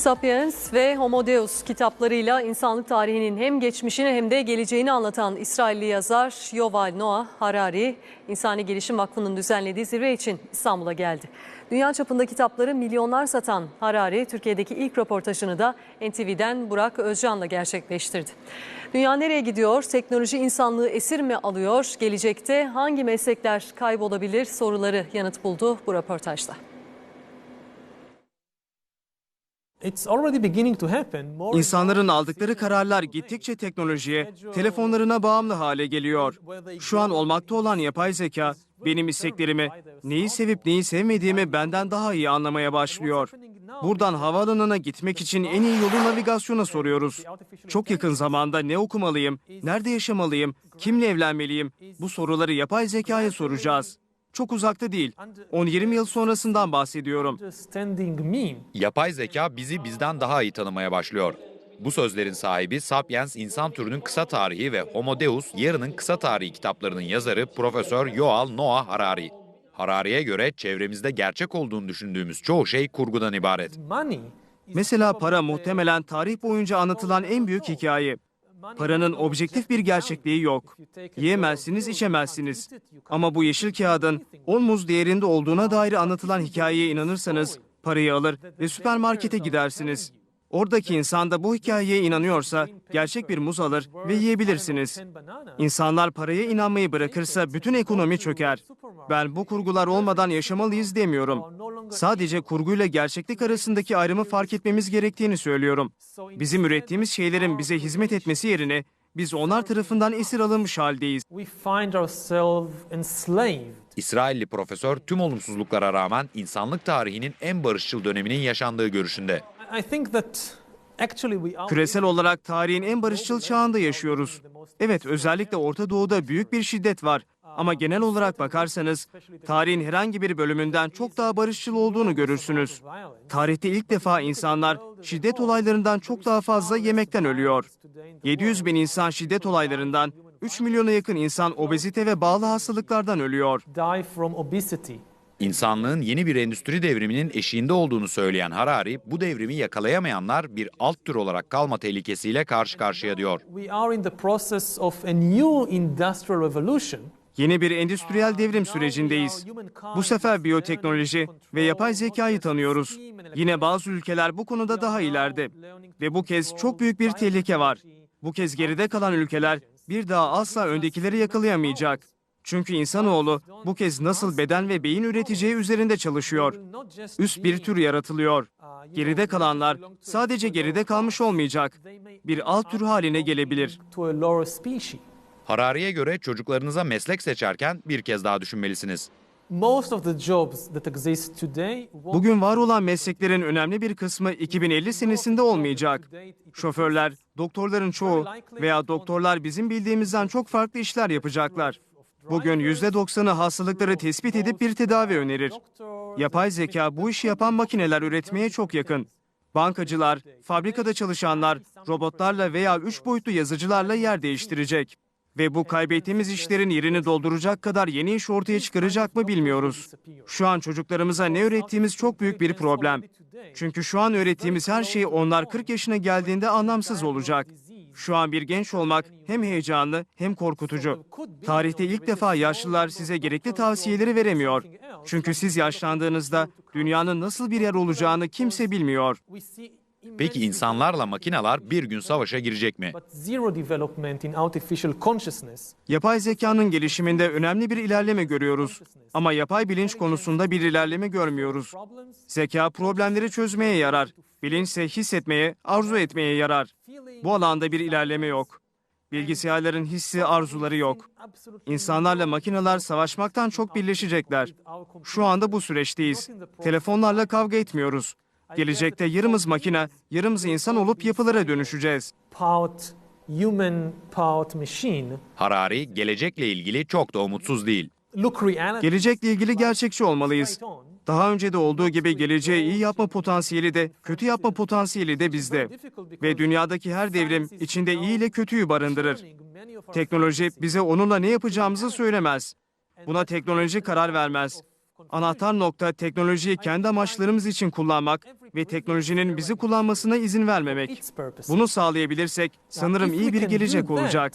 Sapiens ve Homo Deus kitaplarıyla insanlık tarihinin hem geçmişini hem de geleceğini anlatan İsrailli yazar Yuval Noah Harari, İnsani Gelişim Vakfı'nın düzenlediği zirve için İstanbul'a geldi. Dünya çapında kitapları milyonlar satan Harari, Türkiye'deki ilk röportajını da NTV'den Burak Özcan'la gerçekleştirdi. Dünya nereye gidiyor? Teknoloji insanlığı esir mi alıyor? Gelecekte hangi meslekler kaybolabilir soruları yanıt buldu bu röportajda. İnsanların aldıkları kararlar gittikçe teknolojiye, telefonlarına bağımlı hale geliyor. Şu an olmakta olan yapay zeka, benim isteklerimi, neyi sevip neyi sevmediğimi benden daha iyi anlamaya başlıyor. Buradan havaalanına gitmek için en iyi yolu navigasyona soruyoruz. Çok yakın zamanda ne okumalıyım, nerede yaşamalıyım, kimle evlenmeliyim bu soruları yapay zekaya soracağız. Çok uzakta değil, 10-20 yıl sonrasından bahsediyorum. Yapay zeka bizi bizden daha iyi tanımaya başlıyor. Bu sözlerin sahibi Sapiens İnsan Türünün Kısa Tarihi ve Homo Deus Yarının Kısa Tarihi kitaplarının yazarı Profesör Yuval Noah Harari. Harari'ye göre çevremizde gerçek olduğunu düşündüğümüz çoğu şey kurgudan ibaret. Mesela para muhtemelen tarih boyunca anlatılan en büyük hikaye. Paranın objektif bir gerçekliği yok. Yiyemezsiniz, içemezsiniz. Ama bu yeşil kağıdın 10 muz değerinde olduğuna dair anlatılan hikayeye inanırsanız parayı alır ve süpermarkete gidersiniz. Oradaki insan da bu hikayeye inanıyorsa gerçek bir muz alır ve yiyebilirsiniz. İnsanlar paraya inanmayı bırakırsa bütün ekonomi çöker. Ben bu kurgular olmadan yaşamalıyız demiyorum. Sadece kurguyla gerçeklik arasındaki ayrımı fark etmemiz gerektiğini söylüyorum. Bizim ürettiğimiz şeylerin bize hizmet etmesi yerine biz onlar tarafından esir alınmış haldeyiz. İsrailli profesör tüm olumsuzluklara rağmen insanlık tarihinin en barışçıl döneminin yaşandığı görüşünde. Küresel olarak tarihin en barışçıl çağında yaşıyoruz. Evet, özellikle Orta Doğu'da büyük bir şiddet var. Ama genel olarak bakarsanız tarihin herhangi bir bölümünden çok daha barışçıl olduğunu görürsünüz. Tarihte ilk defa insanlar şiddet olaylarından çok daha fazla yemekten ölüyor. 700 bin insan şiddet olaylarından, 3 milyona yakın insan obezite ve bağlı hastalıklardan ölüyor. İnsanlığın yeni bir endüstri devriminin eşiğinde olduğunu söyleyen Harari, bu devrimi yakalayamayanlar bir alt tür olarak kalma tehlikesiyle karşı karşıya diyor. Yeni bir endüstriyel devrim sürecindeyiz. Bu sefer biyoteknoloji ve yapay zekayı tanıyoruz. Yine bazı ülkeler bu konuda daha ileride. Ve bu kez çok büyük bir tehlike var. Bu kez geride kalan ülkeler bir daha asla öndekileri yakalayamayacak. Çünkü insanoğlu bu kez nasıl beden ve beyin üreteceği üzerinde çalışıyor. Üst bir tür yaratılıyor. Geride kalanlar sadece geride kalmış olmayacak. Bir alt tür haline gelebilir. Harari'ye göre çocuklarınıza meslek seçerken bir kez daha düşünmelisiniz. Most of the jobs that exist today won't Bugün var olan mesleklerin önemli bir kısmı 2050 senesinde olmayacak. Şoförler, doktorların çoğu veya doktorlar bizim bildiğimizden çok farklı işler yapacaklar. Bugün %90'ı hastalıkları tespit edip bir tedavi önerir. Yapay zeka bu işi yapan makineler üretmeye çok yakın. Bankacılar, fabrikada çalışanlar, robotlarla veya üç boyutlu yazıcılarla yer değiştirecek. Ve bu kaybettiğimiz işlerin yerini dolduracak kadar yeni iş ortaya çıkaracak mı bilmiyoruz. Şu an çocuklarımıza ne öğrettiğimiz çok büyük bir problem. Çünkü şu an öğrettiğimiz her şey onlar 40 yaşına geldiğinde anlamsız olacak. Şu an bir genç olmak hem heyecanlı hem korkutucu. Tarihte ilk defa yaşlılar size gerekli tavsiyeleri veremiyor. Çünkü siz yaşlandığınızda dünyanın nasıl bir yer olacağını kimse bilmiyor. Peki insanlarla makineler bir gün savaşa girecek mi? Yapay zekanın gelişiminde önemli bir ilerleme görüyoruz. Ama yapay bilinç konusunda bir ilerleme görmüyoruz. Zeka problemleri çözmeye yarar. Bilinçse hissetmeye, arzu etmeye yarar. Bu alanda bir ilerleme yok. Bilgisayarların hissi, arzuları yok. İnsanlarla makineler savaşmaktan çok birleşecekler. Şu anda bu süreçteyiz. Telefonlarla kavga etmiyoruz. Gelecekte yarımız makine, yarımız insan olup yapılara dönüşeceğiz. part human, part machine. Harari, gelecekle ilgili çok da umutsuz değil. Gelecekle ilgili gerçekçi olmalıyız. Daha önce de olduğu gibi geleceği iyi yapma potansiyeli de, kötü yapma potansiyeli de bizde. Ve dünyadaki her devrim içinde iyi ile kötüyü barındırır. Teknoloji bize onunla ne yapacağımızı söylemez. Buna teknoloji karar vermez. Anahtar nokta teknolojiyi kendi amaçlarımız için kullanmak ve teknolojinin bizi kullanmasına izin vermemek. Bunu sağlayabilirsek sanırım iyi bir gelecek olacak.